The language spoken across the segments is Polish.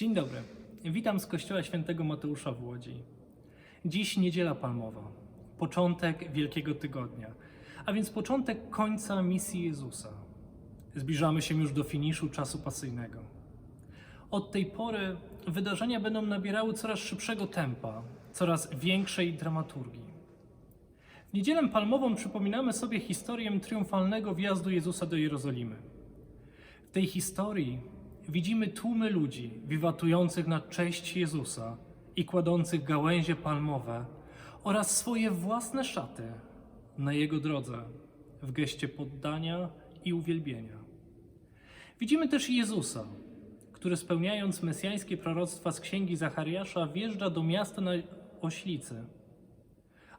Dzień dobry. Witam z Kościoła Świętego Mateusza w Łodzi. Dziś Niedziela Palmowa, początek Wielkiego Tygodnia, a więc początek końca misji Jezusa. Zbliżamy się już do finiszu czasu pasyjnego. Od tej pory wydarzenia będą nabierały coraz szybszego tempa, coraz większej dramaturgii. W Niedzielę Palmową przypominamy sobie historię triumfalnego wjazdu Jezusa do Jerozolimy. W tej historii widzimy tłumy ludzi wiwatujących na cześć Jezusa i kładących gałęzie palmowe oraz swoje własne szaty na Jego drodze w geście poddania i uwielbienia. Widzimy też Jezusa, który spełniając mesjańskie proroctwa z księgi Zachariasza wjeżdża do miasta na oślicy.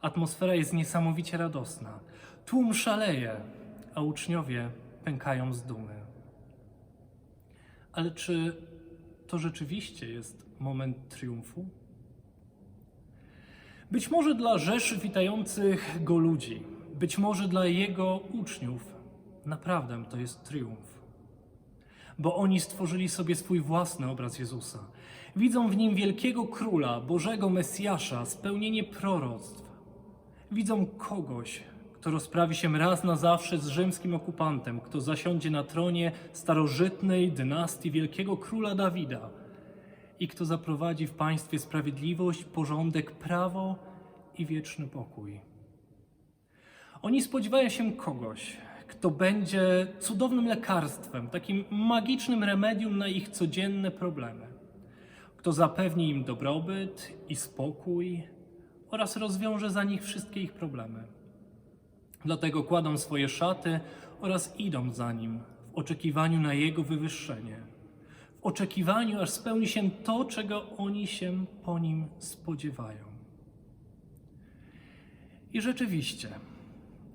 Atmosfera jest niesamowicie radosna. Tłum szaleje, a uczniowie pękają z dumy. Ale czy to rzeczywiście jest moment triumfu? Być może dla rzeszy witających go ludzi, być może dla jego uczniów, naprawdę to jest triumf. Bo oni stworzyli sobie swój własny obraz Jezusa. Widzą w nim wielkiego króla, Bożego Mesjasza, spełnienie proroctw. Widzą kogoś, kto rozprawi się raz na zawsze z rzymskim okupantem, kto zasiądzie na tronie starożytnej dynastii wielkiego króla Dawida i kto zaprowadzi w państwie sprawiedliwość, porządek, prawo i wieczny pokój. Oni spodziewają się kogoś, kto będzie cudownym lekarstwem, takim magicznym remedium na ich codzienne problemy, kto zapewni im dobrobyt i spokój oraz rozwiąże za nich wszystkie ich problemy. Dlatego kładą swoje szaty oraz idą za nim w oczekiwaniu na jego wywyższenie, w oczekiwaniu, aż spełni się to, czego oni się po nim spodziewają. I rzeczywiście,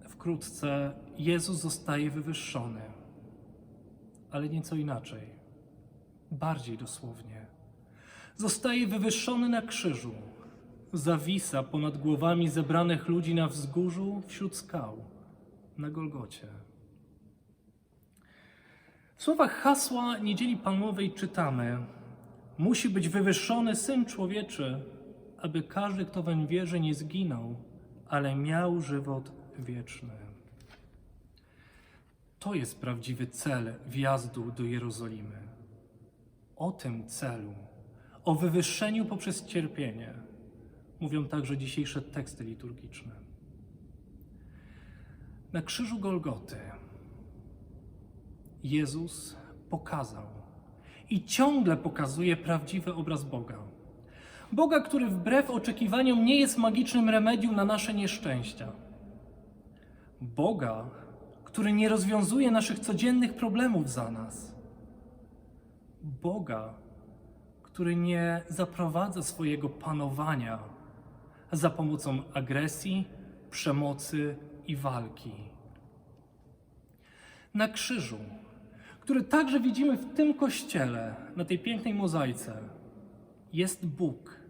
wkrótce Jezus zostaje wywyższony, ale nieco inaczej, bardziej dosłownie. Zostaje wywyższony na krzyżu, zawisa ponad głowami zebranych ludzi na wzgórzu wśród skał, na Golgocie. W słowach hasła Niedzieli Palmowej czytamy: Musi być wywyższony syn człowieczy, aby każdy, kto weń wierzy, nie zginął, ale miał żywot wieczny. To jest prawdziwy cel wjazdu do Jerozolimy. O tym celu, o wywyższeniu poprzez cierpienie, mówią także dzisiejsze teksty liturgiczne. Na krzyżu Golgoty Jezus pokazał i ciągle pokazuje prawdziwy obraz Boga. Boga, który wbrew oczekiwaniom nie jest magicznym remedium na nasze nieszczęścia. Boga, który nie rozwiązuje naszych codziennych problemów za nas. Boga, który nie zaprowadza swojego panowania za pomocą agresji, przemocy i walki. Na krzyżu, który także widzimy w tym kościele, na tej pięknej mozaice, jest Bóg.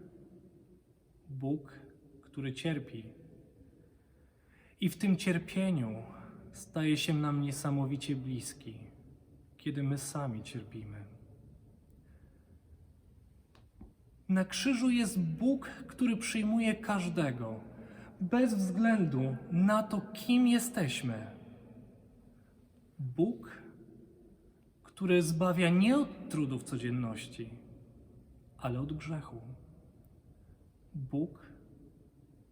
Bóg, który cierpi. I w tym cierpieniu staje się nam niesamowicie bliski, kiedy my sami cierpimy. Na krzyżu jest Bóg, który przyjmuje każdego, bez względu na to, kim jesteśmy. Bóg, który zbawia nie od trudów codzienności, ale od grzechu. Bóg,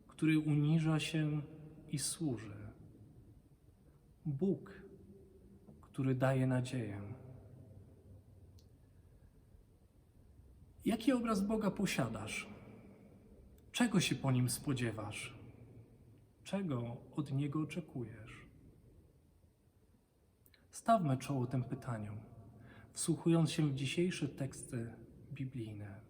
który uniża się i służy. Bóg, który daje nadzieję. Jaki obraz Boga posiadasz? Czego się po nim spodziewasz? Czego od niego oczekujesz? Stawmy czoło tym pytaniom, wsłuchując się w dzisiejsze teksty biblijne.